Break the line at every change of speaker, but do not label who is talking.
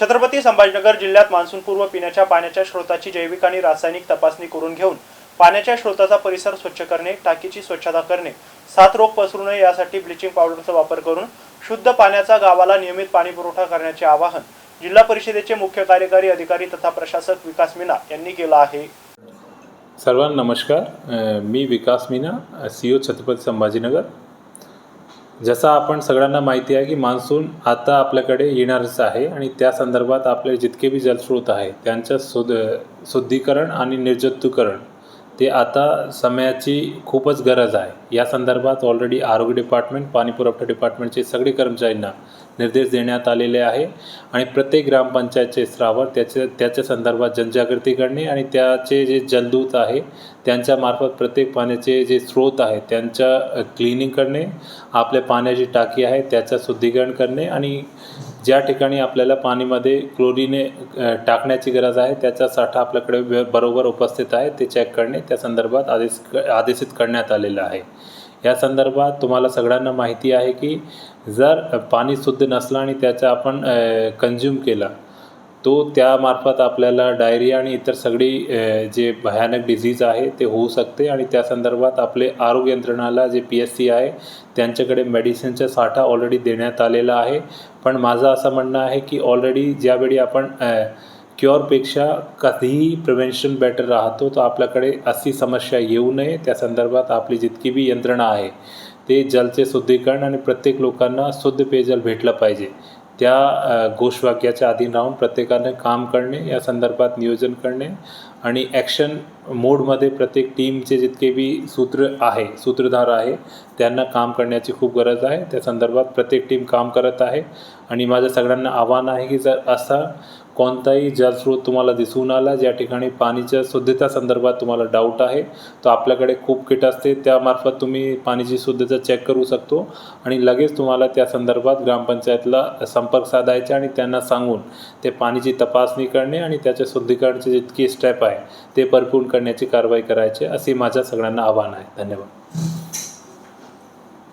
छत्रपती संभाजीनगर जिल्ह्यात मान्सूनपूर्व पिण्याच्या पाण्याच्या स्रोताची जैविक आणि रासायनिक तपासणी करून घेऊन पाण्याच्या स्रोताचा परिसर स्वच्छ करणे टाकीची स्वच्छता करणे साथ रोग पसरू नये यासाठी ब्लिचिंग पावडरचा वापर करून शुद्ध पाण्याचा गावाला नियमित पाणी पुरवठा करण्याचे आवाहन जिल्हा परिषदेचे मुख्य कार्यकारी अधिकारी तथा प्रशासक विकास मीना यांनी केलं आहे.
सर्वांना नमस्कार. मी विकास मीना सी ओ छत्रपती संभाजीनगर. जसं आपण सगळ्यांना माहिती आहे की मान्सून आता आपल्याकडे येणारच आहे आणि त्या संदर्भात आपले जितके बी जलस्रोत आहे त्यांचं सुद शुद्धीकरण आणि निर्जंतुकरण ते आता समयाची खूपच गरज आहे. या संदर्भात ऑलरेडी आरोग्य डिपार्टमेंट पाणी पुरवठा डिपार्टमेंटचे सगळे कर्मचाऱ्यांना निर्देश देण्यात आलेले आहे. आणि प्रत्येक ग्रामपंचायतचे स्तरावर त्याच्या त्याच्या संदर्भात जनजागृती करणे आणि त्याचे जे जलदूत आहे त्यांच्यामार्फत प्रत्येक पाण्याचे जे स्रोत आहे त्यांच्या क्लिनिंग करणे आपल्या पाण्याची टाकी आहे त्याचं शुद्धीकरण करणे आणि ज्या ठिकाणी आपल्याला पाणीमध्ये क्लोरीने टाकण्याची गरज आहे त्याचा साठा आपल्याकडे व्य- बरोबर उपस्थित आहे ते चेक करणे त्या संदर्भात आदेश आदेशित करण्यात आलेलं आहे. या संदर्भात तुम्हाला सगळ्यांना माहिती आहे की जर पाणी शुद्ध नसलं आणि त्याचा आपण कंझ्युम केला तो त्यामार्फत आपल्याला डायरिया आणि इतर सगळी जे भयानक डिझीज आहे ते होऊ शकते आणि त्या संदर्भात आपले आरोग्य यंत्रणाला जे पी एस सी आहे त्यांच्याकडे मेडिसिनचा साठा ऑलरेडी देण्यात आलेला आहे. पण माझं असं म्हणणं आहे की ऑलरेडी ज्यावेळी आपण क्युअरपेक्षा कधीही प्रिव्हेन्शन बेटर राहतो तर आपल्याकडे अशी समस्या येऊ नये. त्या संदर्भात आपली जितकी बी यंत्रणा आहे ते जलचे शुद्धीकरण आणि प्रत्येक लोकांना शुद्ध पेयजल भेटलं पाहिजे. त्या घोषवाक्याच्या अधीन राहून प्रत्येकाने काम करणे या संदर्भात नियोजन करणे आणि ॲक्शन मोडमध्ये प्रत्येक टीमचे जितके बी सूत्र आहे सूत्रधार आहे त्यांना काम करण्याची खूप गरज आहे. त्या संदर्भात प्रत्येक टीम काम करत आहे. आणि माझं सगळ्यांना आव्हान आहे की जर असा कोणताही जलस्रोत तुम्हाला दिसून आला ज्या ठिकाणी पाणीच्या शुद्धता संदर्भात तुम्हाला डाऊट आहे तर आपल्याकडे खूप किट असते. त्यामार्फत तुम्ही पाण्याची शुद्धता चेक करू शकतो. आणि लगेच तुम्हाला त्या संदर्भात ग्रामपंचायतला संपर्क साधायचा आणि त्यांना सांगून ते पाण्याची तपासणी करणे आणि त्याच्या शुद्धीकरणचे जितकी स्टेप आहे ते परपून करण्याची कारवाई करायची असे माझ्या सगळ्यांना आव्हान आहे. धन्यवाद.